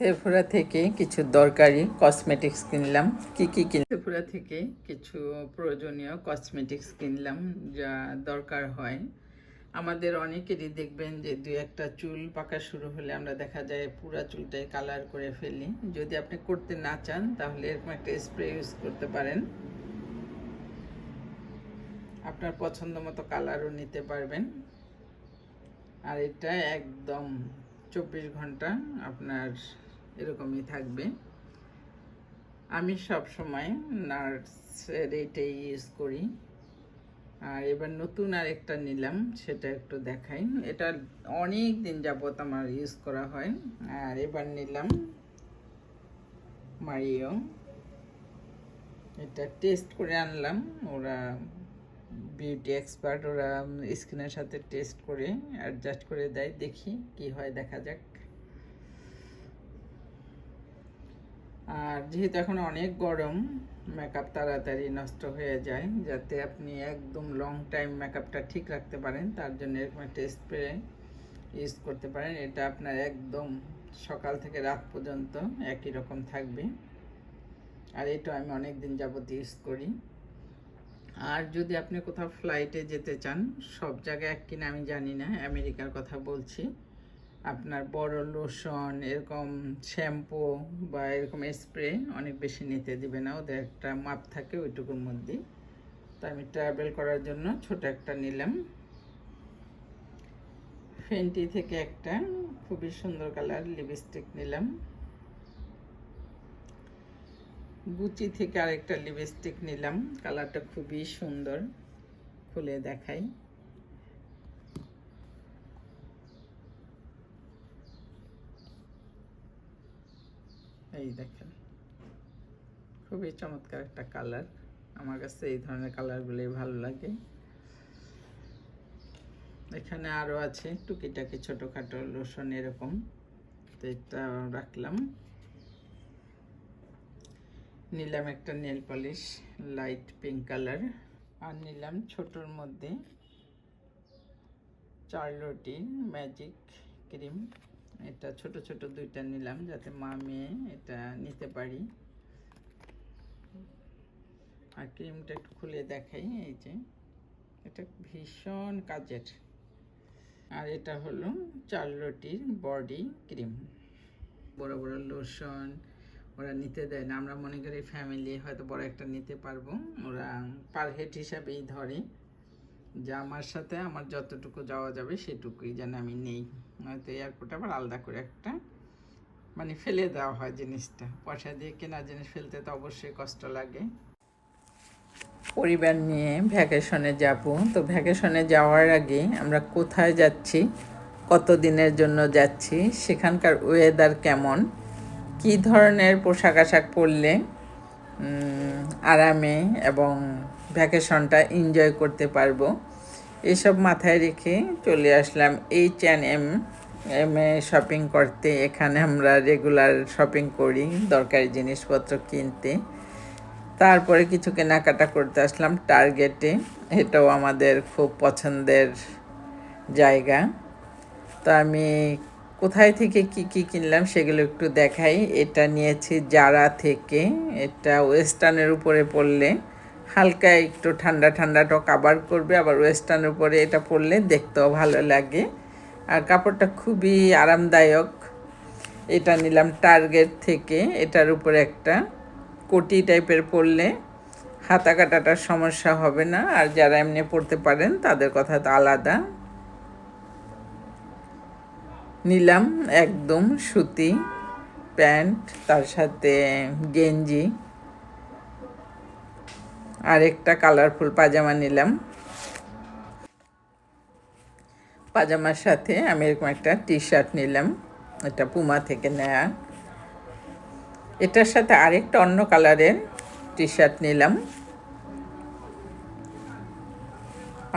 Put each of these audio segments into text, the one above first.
সেফুরা থেকে কিছু দরকারি কসমেটিক্স কিনলাম। কি কি কিন সেফুরা থেকে কিছু প্রয়োজনীয় কসমেটিক্স কিনলাম, যা দরকার হয়। আমাদের অনেকেরই দেখবেন যে দুই একটা চুল পাকা শুরু হলে আমরা দেখা যায় পুরা চুলটাই কালার করে ফেলি। যদি আপনি করতে না চান, তাহলে এরকম একটা স্প্রে ইউজ করতে পারেন। আপনার পছন্দ মতো কালারও নিতে পারবেন। আর এটা একদম চব্বিশ ঘণ্টা আপনার এরকমই থাকবে। আমি সব সময় নার্সের এইটাই ইউজ করি। আর এবার নতুন আর একটা নিলাম, সেটা একটু দেখাই। এটা অনেক দিন যাবত আমার ইউজ করা হয়। আর এবার নিলাম মারিও। এটা টেস্ট করে আনলাম। ওরা বিউটি এক্সপার্ট ওরা স্কিনের সাথে টেস্ট করে অ্যাডজাস্ট করে দেয়, দেখি কি হয়, দেখা যাক। আর যেহেতু এখন অনেক গরম মেকআপ তাড়াতাড়ি নষ্ট হয়ে যায়, যাতে আপনি একদম লং টাইম মেকআপটা ঠিক রাখতে পারেন, তার জন্য এরকম একটা স্প্রে ইউজ করতে পারেন। এটা আপনার একদম সকাল থেকে রাত পর্যন্ত একই রকম থাকবে। আর এটা আমি অনেক দিন যাবত ইউজ করি। আর যদি আপনি কোথাও ফ্লাইটে যেতে চান, সব জায়গায় এক কিনা আমি জানি না, আমেরিকার কথা বলছি। আপনার বড় লোশন এরকম শ্যাম্পু বা এরকম স্প্রে অনেক বেশি নিতে দিবে না, ওদের একটা মাপ থাকে ওইটুকুর মধ্যে। তো আমি ট্রাভেল করার জন্য ছোট একটা নিলাম। ফেন্টি থেকে একটা খুবই সুন্দর কালার লিপস্টিক নিলাম। গুচি থেকে আরেকটা লিপস্টিক নিলাম কালারটা খুবই সুন্দর, খুলে দেখাই। এই দেখেন, খুবই চমৎকার একটা কালার। আমার কাছে এই ধরনের কালারগুলোই ভালো লাগে। এখানে আরও আছে টুকিটাকি ছোটোখাটো লোশন এরকম, তো এটা রাখলাম। নিলাম একটা nail polish light pink colour আর নিলাম ছোটোর মধ্যে চার্লোটি ম্যাজিক ক্রিম এটা ছোট ছোট দুইটা নিলাম যাতে মা মেয়ে এটা নিতে পারি। আর ক্রিমটা একটু খুলে দেখাই, এই যে। এটা ভীষণ কাজের। আর এটা হলো চার চার্লোটির বডি ক্রিম। বড় বড় লোশন ওরা নিতে দেয় না। আমরা মনে করি ফ্যামিলি হয়তো বড় একটা নিতে পারব। ওরা পার হেড হিসাবেই ধরে। যে আমার সাথে আমার যতটুকু যাওয়া যাবে সেটুকুই যেন আমি নেই। নয়তো এয়ারপোর্টে আবার আলাদা করে একটা মানে ফেলে দেওয়া হয় জিনিসটা। পয়সা দিয়ে কেনা জিনিস ফেলতে তো অবশ্যই কষ্ট লাগে। পরিবার নিয়ে ভ্যাকেশনে যাব। তো ভ্যাকেশনে যাওয়ার আগে আমরা কোথায় যাচ্ছি, কত দিনের জন্য যাচ্ছি, সেখানকার ওয়েদার কেমন, কি ধরনের পোশাক আশাক পরলে আরামে এবং ভ্যাকেশনটা এনজয় করতে পারব। এসব মাথায় রেখে চলে আসলাম এইচ অ্যান্ড এম এম এ শপিং করতে। এখানে আমরা রেগুলার শপিং করি, দরকারি জিনিসপত্র কিনতে। তারপরে কিছু কেনাকাটা করতে আসলাম টার্গেটে এটাও আমাদের খুব পছন্দের জায়গা। তো আমি কোথায় থেকে কি কি কিনলাম সেগুলো একটু দেখাই। এটা নিয়েছি জারা থেকে। এটা ওয়েস্টার্নের উপরে পড়লে হালকা একটু ঠান্ডা ঠান্ডাটাও কাবার করবে, আবার ওয়েস্টার্নের উপরে এটা পরলে দেখতেও ভালো লাগে। আর কাপড়টা খুবই আরামদায়ক। এটা নিলাম টার্গেট থেকে, এটার উপরে একটা কোটি টাইপের পরলে হাতা কাটাটার সমস্যা হবে না। আর যারা এমনি পড়তে পারেন, তাদের কথা তো আলাদা। নিলাম একদম সুতি প্যান্ট, তার সাথে গেঞ্জি। আর একটা কালারফুল পাজামা নিলাম। পাজামার সাথে আমি এরকম একটা টি শার্ট নিলাম, এটা পুমা থেকে নেয়া। এটার সাথে আরেকটা অন্য কালারের টি শার্ট নিলাম।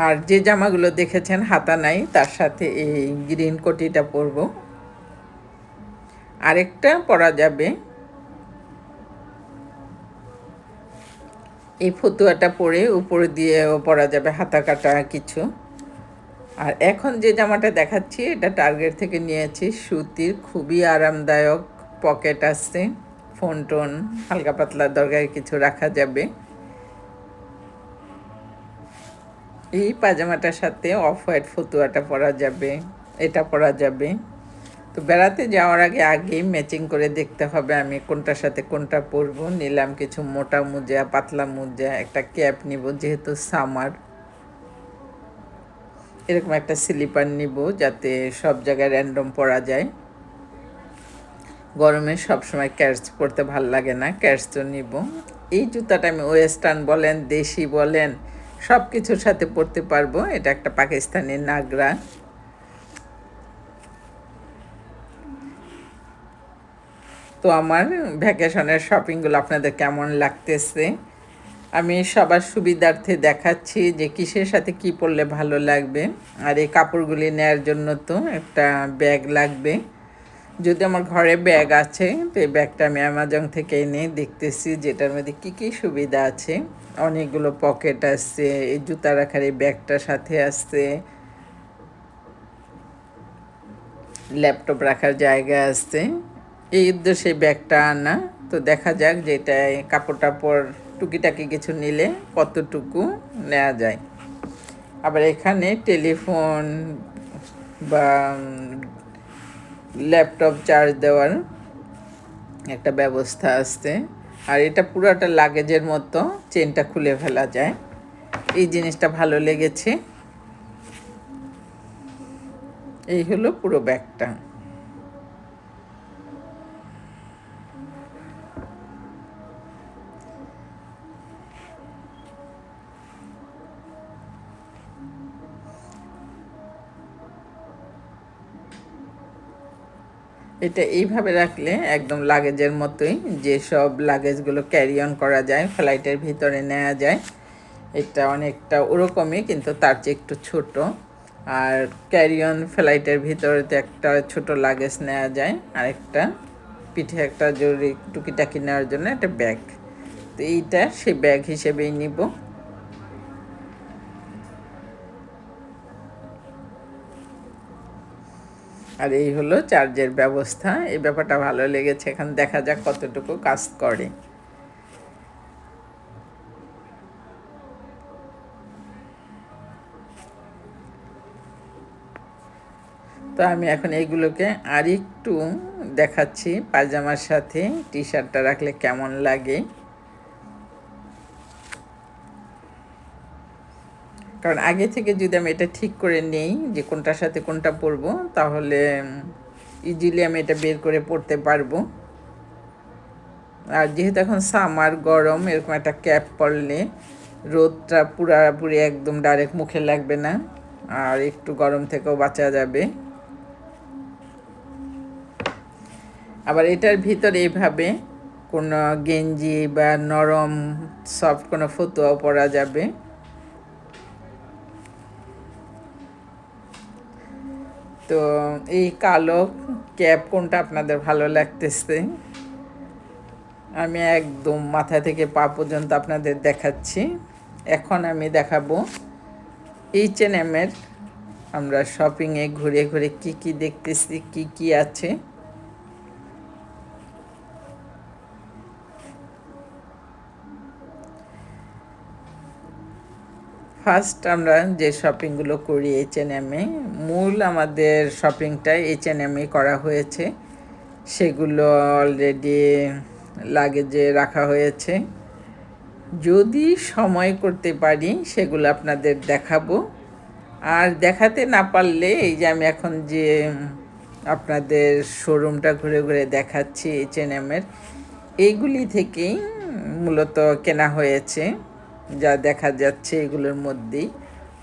আর যে জামাগুলো দেখেছেন হাতা নাই, তার সাথে এই গ্রিন কোটিটা পরব। আরেকটা পরা যাবে এই ফতুয়াটা পরে উপরে দিয়েও পরা যাবে হাতা কাটা কিছু। আর এখন যে জামাটা দেখাচ্ছি, এটা টার্গেট থেকে নিয়েছি। সুতির খুবই আরামদায়ক পকেট আছে। ফোন টোন, হালকা পাতলা দরকারি কিছু রাখা যাবে। এই পাজামাটার সাথে অফ হোয়াইট ফতুয়াটা পরা যাবে। এটা পরা যাবে। তো বেড়াতে যাওয়ার আগে আগেই ম্যাচিং করে দেখতে হবে আমি কোনটার সাথে কোনটা পরবো। নিলাম কিছু মোটা মোজা, পাতলা মোজা, একটা ক্যাপ নিব যেহেতু সামার এরকম একটা স্লিপার নিব যাতে সব জায়গায় র্যান্ডম পরা যায়। গরমে সবসময় ক্যাটস পরতে ভালো লাগে না ক্যাটস তো নিব। এই জুতাটা আমি ওয়েস্টার্ন বলেন, দেশি বলেন সব কিছুর সাথে পরতে পারব। এটা একটা পাকিস্তানি নাগরা। তো আমার ভ্যাকেশনের শপিংগুলো আপনাদের কেমন লাগতেছে? আমি সবার সুবিধার্থে দেখাচ্ছি যে কিসের সাথে কি পরলে ভালো লাগবে। আর এই কাপড়গুলি নেয়ার জন্য তো একটা ব্যাগ লাগবে। যদি আমার ঘরে ব্যাগ আছে, তো এই ব্যাগটা আমি অ্যামাজন থেকে এনে দেখতেছি, যেটার মধ্যে কী কী সুবিধা আছে। অনেকগুলো পকেট আছে, এই জুতা রাখার এই ব্যাগটার সাথে আছে। ল্যাপটপ রাখার জায়গা আছে। এই উদ্দেশ্যে ব্যাগটা আনা। তো দেখা যাক যেটা কাপড় টাপড় টুকিটাকি কিছু নিলে কতটুকু নেওয়া যায়। আবার এখানে টেলিফোন বা ল্যাপটপ চার্জ দেওয়ার একটা ব্যবস্থা আছে। আর এটা পুরোটা লাগেজের মতো চেনটা খুলে ফেলা যায়। এই জিনিসটা ভালো লেগেছে। এই হলো পুরো ব্যাগটা। এটা এইভাবে রাখলে একদম লাগেজের মতোই যেসব লাগেজগুলো ক্যারি অন করা যায় ফ্লাইটের ভিতরে নেওয়া যায়। এটা অনেকটা ওরকমই, কিন্তু তার চেয়ে একটু ছোট। আর ক্যারি অন ফ্লাইটের ভিতরেতে একটা ছোট লাগেজ নেওয়া যায় আর একটা পিঠে একটা জরুরি টুকিটাকি নেওয়ার জন্য একটা ব্যাগ তো এইটা সেই ব্যাগ হিসেবেই নিব। আর এই হলো চার্জের ব্যবস্থা। এই ব্যাপারটা ভালো লেগেছে। এখন দেখা যাক কতটুকু কাজ করে। তো আমি এখন এইগুলোকে আর একটু দেখাচ্ছি। পায়জামার সাথে টি শার্টটা রাখলে কেমন লাগে? কারণ আগে থেকে যদি আমি এটা ঠিক করে নেই যে কোনটার সাথে কোনটা পরবো, তাহলে ইজিলি আমি এটা বের করে পড়তে পারব। আর যেহেতু এখন সামার গরম, এরকম একটা ক্যাপ পরলে রোদটা পুরাপুরি একদম ডাইরেক্ট মুখে লাগবে না, আর একটু গরম থেকেও বাঁচা যাবে। আবার এটার ভিতরে এইভাবে কোনো গেঞ্জি বা নরম সফট কোনো ফতুয়াও পরা যাবে। তো এই কালো ক্যাব কোনটা আপনাদের ভালো লাগতেছে? আমি একদম মাথা থেকে পা পর্যন্ত আপনাদের দেখাচ্ছি। এখন আমি দেখাবো এইচ এন এমের আমরা শপিংয়ে ঘুরে ঘুরে কি কি দেখতেছি, কি কি আছে। ফার্স্ট আমরা যে শপিংগুলো করি এইচ এন এমে মূল আমাদের শপিংটা এইচ এন এমে করা হয়েছে। সেগুলো অলরেডি লাগেজে রাখা হয়েছে। যদি সময় করতে পারি, সেগুলো আপনাদের দেখাবো। আর দেখাতে না পারলে, এই যে আমি এখন যে আপনাদের শোরুমটা ঘুরে ঘুরে দেখাচ্ছি এইচ এন এমের এইগুলি থেকেই মূলত কেনা হয়েছে। যা দেখা যাচ্ছে এগুলোর মধ্যেই।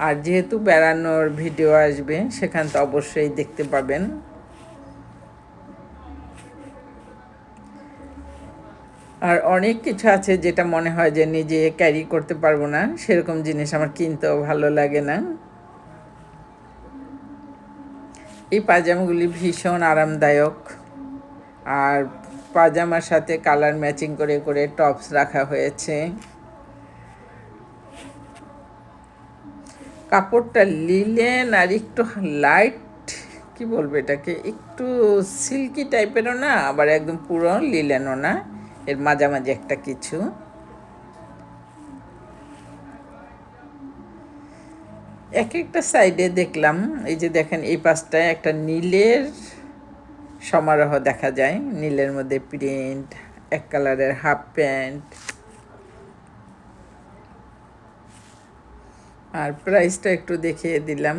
আর যেহেতু বেড়ানোর ভিডিও আসবে, সেখান তো অবশ্যই দেখতে পাবেন। আর অনেক কিছু আছে যেটা মনে হয় যে নিজে ক্যারি করতে পারব না, সেরকম জিনিস আমার কিনতেও ভালো লাগে না। এই পাজামাগুলি ভীষণ আরামদায়ক। আর পাজামার সাথে কালার ম্যাচিং করে করে টপস রাখা হয়েছে। কাপড়টা লিলেন আর একটু লাইট কি বলব এটাকে? একটু সিল্কি টাইপেরও না, আবার একদম পুরো লিলেনও না, এর মাঝামাঝি একটা কিছু। এক একটা সাইডে দেখলাম, এই যে দেখেন এই পাশটায় একটা নীলের সমারোহ দেখা যায়, নীলের মধ্যে প্রিন্ট এক কালারের হাফ প্যান্ট আর প্রাইসটা একটু দেখিয়ে দিলাম।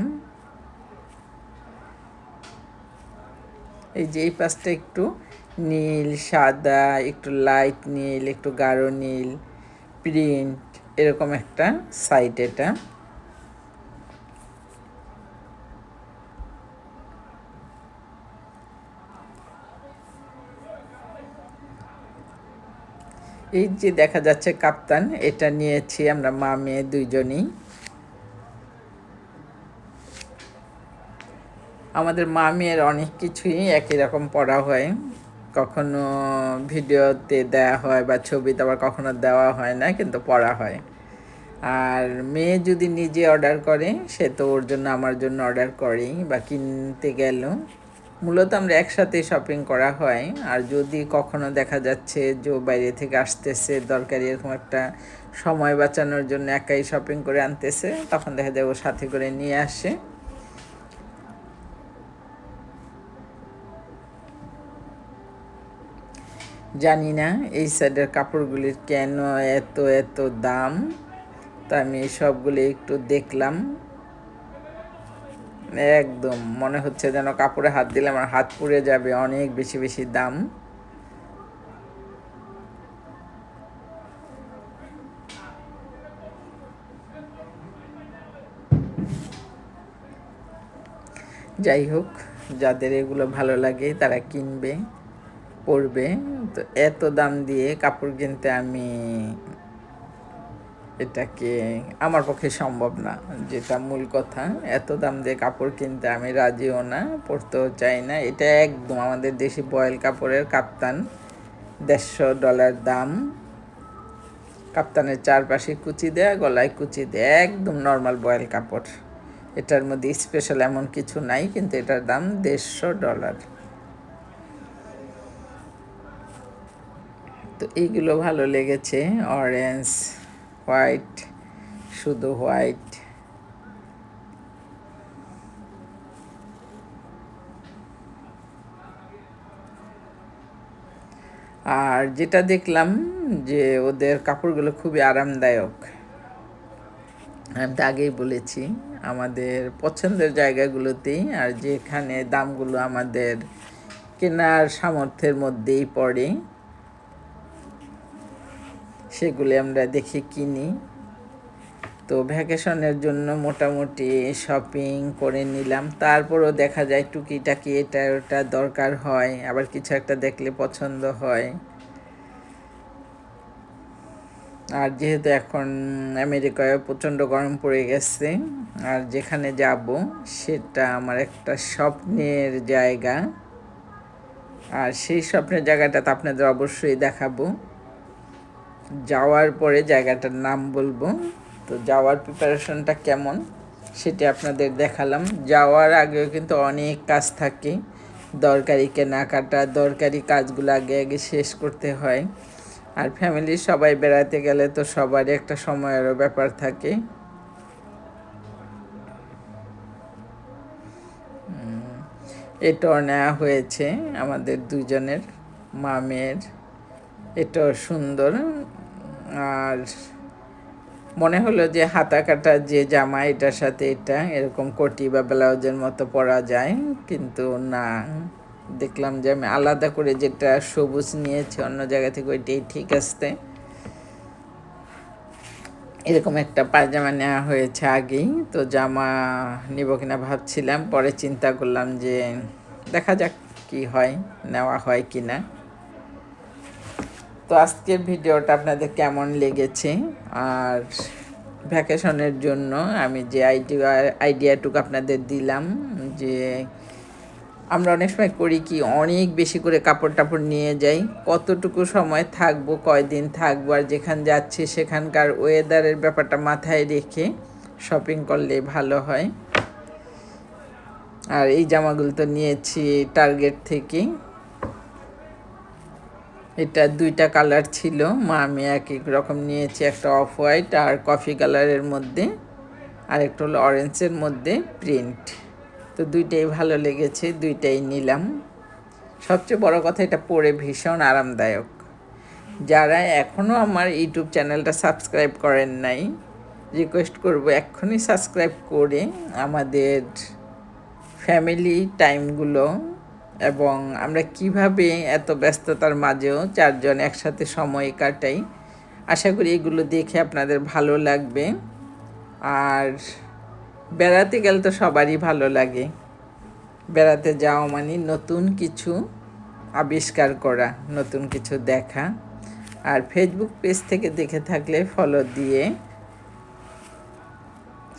এই যে এই পাশটা একটু নীল, সাদা, একটু লাইট নীল, একটু গাঢ় নীল প্রিন্ট এরকম একটা সাইট এটা। এই যে দেখা যাচ্ছে কাপ্তান, এটা নিয়েছি আমরা মা মেয়ে দুইজনই। আমাদের মা অনেক কিছুই একই রকম পড়া হয়। কখনো ভিডিওতে দেওয়া হয় বা ছবিতে আবার কখনো দেওয়া হয় না, কিন্তু পড়া হয়। আর মেয়ে যদি নিজে অর্ডার করে, সে তো ওর জন্য আমার জন্য অর্ডার করেই বা কিনতে গেল। মূলত আমরা একসাথে শপিং করা হয়। আর যদি কখনো দেখা যাচ্ছে যে বাইরে থেকে আসতেছে, দরকারি এরকম একটা সময় বাঁচানোর জন্য একাই শপিং করে আনতেছে, তখন দেখা যায় ও সাথে করে নিয়ে আসে। জানি না, এই সাইডের কাপড়গুলির কেন এত এত দাম? তা আমি সবগুলি একটু দেখলাম। একদম মনে হচ্ছে যেন কাপড়ে হাত দিলে আমার হাত পুড়ে যাবে, অনেক বেশি বেশি দাম। যাই হোক, যাদের এগুলো ভালো লাগে তারা কিনবে। পড়বে তো এত দাম দিয়ে কাপড় কিনতে আমি এটাকে আমার পক্ষে সম্ভব না, যেটা মূল কথা। এত দাম দিয়ে কাপড় কিনতে আমি রাজিও না পড়তেও চাই না। এটা একদম আমাদের দেশি বয়েল কাপড়ের কাপ্তান, দেড়শো ডলার দাম। কাপ্তানের চারপাশে কুচি দেয়া, গলায় কুচি দেয়া, একদম নর্মাল বয়েল কাপড়। এটার মধ্যে স্পেশাল এমন কিছু নাই, কিন্তু এটার দাম দেড়শো ডলার। তো এইগুলো ভালো লেগেছে। অরেঞ্জ হোয়াইট শুধু হোয়াইট আর যেটা দেখলাম যে ওদের কাপড়গুলো খুবই আরামদায়ক। আমি তো আগেই বলেছি, আমাদের পছন্দের জায়গাগুলোতেই আর যেখানে দামগুলো আমাদের কেনার সামর্থ্যের মধ্যেই পড়ে। সেগুলি আমরা দেখে কিনি। তো ভ্যাকেশনের জন্য মোটামুটি শপিং করে নিলাম। তারপরও দেখা যায় টুকিটাকি এটা ওটা দরকার হয়, আবার কিছু একটা দেখলে পছন্দ হয়। আর যেহেতু এখন আমেরিকায় প্রচণ্ড গরম পড়ে গেছে, আর যেখানে যাব সেটা আমার একটা স্বপ্নের জায়গা। আর সেই স্বপ্নের জায়গাটা তো আপনাদের অবশ্যই দেখাবো। যাওয়ার পরে জায়গাটার নাম বলব। তো যাওয়ার প্রিপারেশনটা কেমন সেটি আপনাদের দেখালাম। যাওয়ার আগেও কিন্তু অনেক কাজ থাকে। দরকারি কেনাকাটা, দরকারি কাজগুলো আগে আগে শেষ করতে হয়। আর ফ্যামিলির সবাই বেড়াতে গেলে তো সবারই একটা সময়েরও ব্যাপার থাকে। এটাও নেওয়া হয়েছে আমাদের দুজনের মামের এটাও সুন্দর। আর মনে হলো যে হাতা কাটা যে জামা, এটার সাথে এটা, এরকম কোটি বা ব্লাউজের মতো পরা যায়। কিন্তু না, দেখলাম যে আমি আলাদা করে যেটা সবুজ নিয়েছি, অন্য জায়গা থেকে ওইটাই ঠিক আসতে। এরকম একটা পায়জামা নেওয়া হয়েছে আগেই, তো জামা নিব কিনা ভাবছিলাম, পরে চিন্তা করলাম যে দেখা যাক কি হয়, নেওয়া হয় কি না তো আজকের ভিডিওটা আপনাদের কেমন লেগেছে? আর ভ্যাকেশনের জন্য আমি যে আইডিয়া, আইডিয়াটুকু আপনাদের দিলাম যে আমরা অনেক সময় করি কি, অনেক বেশি করে কাপড় টাপড় নিয়ে যাই। কতটুকু সময় থাকব, কয়দিন থাকব, আর যেখান যাচ্ছি সেখানকার ওয়েদারের ব্যাপারটা মাথায় রেখে শপিং করলে ভালো হয়। আর এই জামাগুলো তো নিয়েছি টার্গেট থেকে। এটা দুইটা কালার ছিল। মা, আমি এক এক রকম নিয়েছি, একটা অফ হোয়াইট আর কফি কালারের মধ্যে, আর একটা হলো অরেঞ্জের মধ্যে প্রিন্ট। তো দুইটাই ভালো লেগেছে, দুইটাই নিলাম। সবচেয়ে বড় কথা, এটা পরে ভীষণ আরামদায়ক। যারা এখনও আমার ইউটিউব চ্যানেলটা সাবস্ক্রাইব করেন নাই, রিকোয়েস্ট করব এক্ষুনি সাবস্ক্রাইব করে আমাদের ফ্যামিলি টাইমগুলো এবং আমরা কীভাবে এত ব্যস্ততার মাঝেও চারজন একসাথে সময় কাটাই, আশা করি এগুলো দেখে আপনাদের ভালো লাগবে। আর বেড়াতে গেলে তো সবারই ভালো লাগে। বেড়াতে যাওয়া মানে নতুন কিছু আবিষ্কার করা, নতুন কিছু দেখা। আর ফেসবুক পেজ থেকে দেখে থাকলে ফলো দিয়ে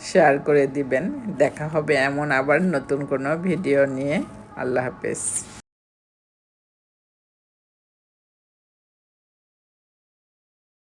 শেয়ার করে দিবেন। দেখা হবে এমন আবার নতুন কোনো ভিডিও নিয়ে। আল্লাহ হাফেজ।